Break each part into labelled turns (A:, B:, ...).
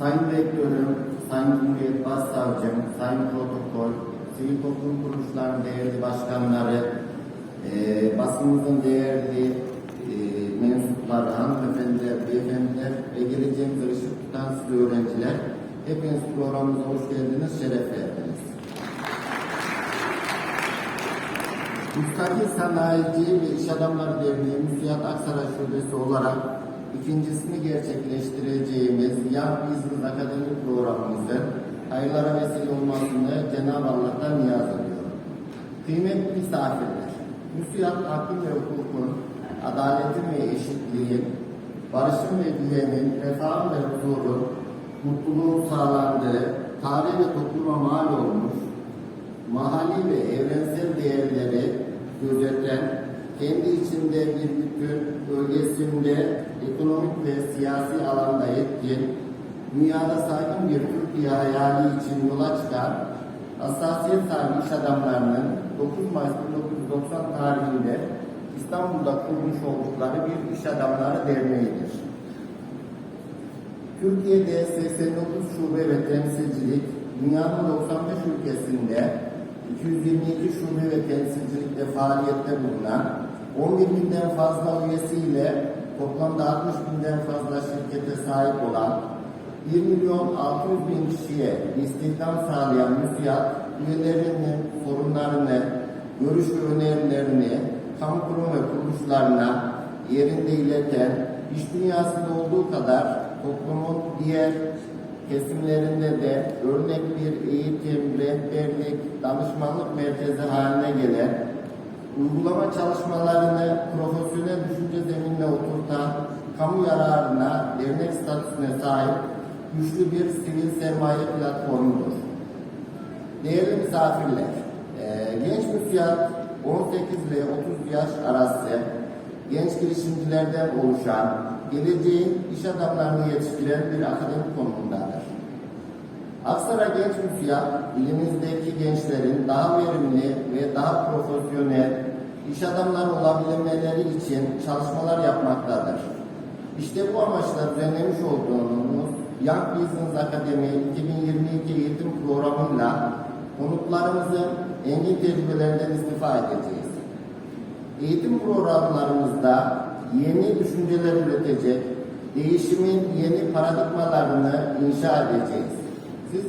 A: Sayın Rektörüm, Sayın Cumhuriyet Başsavcım, Sayın Protokol, sivil toplum kuruluşlarının değerli başkanları, eee basınımızın değerli eee mensupları, hanımefendiler, beyefendiler ve geleceğimize ışık tutan siz öğrenciler, hepiniz programımıza hoş geldiniz, şeref verdiniz. Müstakil Sanayici ve İş Adamları Derneği Müsiyat Aksaray Şubesi olarak ikincisini gerçekleştireceğimiz Young Business Akademi programımızın hayırlara vesile olmasını Cenab-ı Allah'tan niyaz ediyorum. Kıymetli misafirler, Müsiyat hakkın ve hukukun, adaletin ve eşitliğin, barışın ve güvenin, refahın ve huzurun, mutluluğun sağlandığı, tarih ve topluma mal olmuş, mahalli ve evrensel değerleri gözeten, kendi içinde bir bütün bölgesinde ekonomik ve siyasi alanda etkin, dünyada saygın bir Türkiye hayali için yola çıkan hassasiyet sahibi iş adamlarının 9 Mayıs 1990 tarihinde İstanbul'da kurmuş oldukları bir iş adamları derneğidir. Türkiye'de 89 şube ve temsilcilik, dünyanın 95 ülkesinde 222 şube ve temsilcilikte faaliyette bulunan 11 binden fazla üyesiyle toplamda 60 binden fazla şirkete sahip olan 1 milyon 600 bin kişiye istihdam sağlayan müsiyat üyelerinin sorunlarını, görüş önerilerini kamu kurum ve kuruluşlarına yerinde ileten, iş dünyasında olduğu kadar toplumun diğer kesimlerinde de örnek bir eğitim, rehberlik, danışmanlık merkezi haline gelen, uygulama çalışmalarını profesyonel düşünce zeminine oturtan, kamu yararına dernek statüsüne sahip güçlü bir sivil sermaye platformudur. Değerli misafirler, eee, genç müsiyat 18 ile 30 yaş arası genç girişimcilerden oluşan, geleceğin iş adamlarını yetiştiren bir akademik konumundadır. Aksaray Genç Müsiyat, ilimizdeki gençlerin daha verimli ve daha profesyonel iş adamları olabilmeleri için çalışmalar yapmaktadır. İşte bu amaçla düzenlemiş olduğumuz Young Business Akademi 2022 eğitim programıyla konuklarımızın engin tecrübelerinden istifa edeceğiz. Eğitim programlarımızda yeni düşünceler üretecek, değişimin yeni paradigmalarını inşa edeceğiz.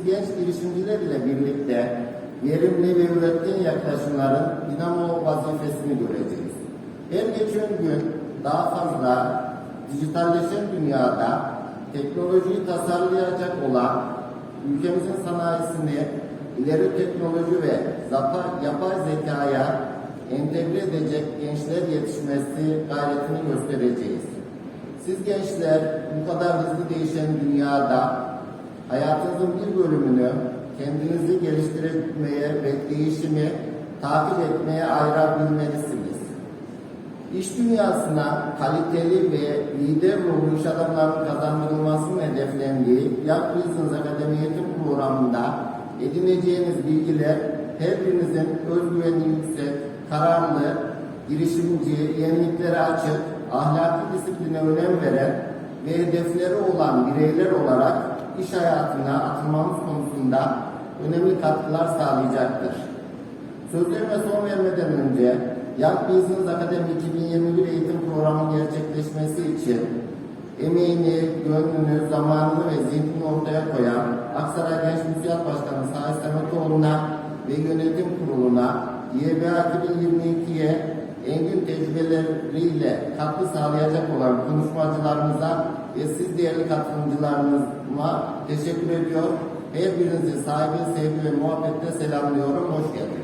A: Genç girişimciler ile birlikte verimli ve üretken yaklaşımların dinamo vazifesini göreceğiz. Her geçen gün daha fazla dijitalleşen dünyada teknolojiyi tasarlayacak olan ülkemizin sanayisini ileri teknoloji ve yapay zekaya entegre edecek gençler yetişmesi gayretini göstereceğiz. Siz gençler bu kadar hızlı değişen dünyada hayatınızın bir bölümünü kendinizi geliştirmeye ve değişimi takip etmeye ayırabilmelisiniz. İş dünyasına kaliteli ve lider ruhlu iş adamlarının kazandırılmasının hedeflendiği Young Business Akademi eğitim programında edineceğiniz bilgiler her birinizin özgüveni yüksek, kararlı, girişimci, yeniliklere açık, ahlaki disipline önem veren ve hedefleri olan bireyler olarak iş hayatına atılmamız konusunda önemli katkılar sağlayacaktır. Sözlerime son vermeden önce Young Business Akademi 2021 eğitim programının gerçekleşmesi için emeğini, gönlünü, zamanını ve zihnini ortaya koyan Aksaray Genç Müsiyat Başkanı Sahih Semetoğlu'na ve yönetim kuruluna YBA 2022'ye engin tecrübeleriyle katkı sağlayacak olan konuşmacılarımıza ve siz değerli katılımcılarıma teşekkür ediyor. Her birinizi saygı, sevgi ve muhabbetle selamlıyorum. Hoş geldiniz.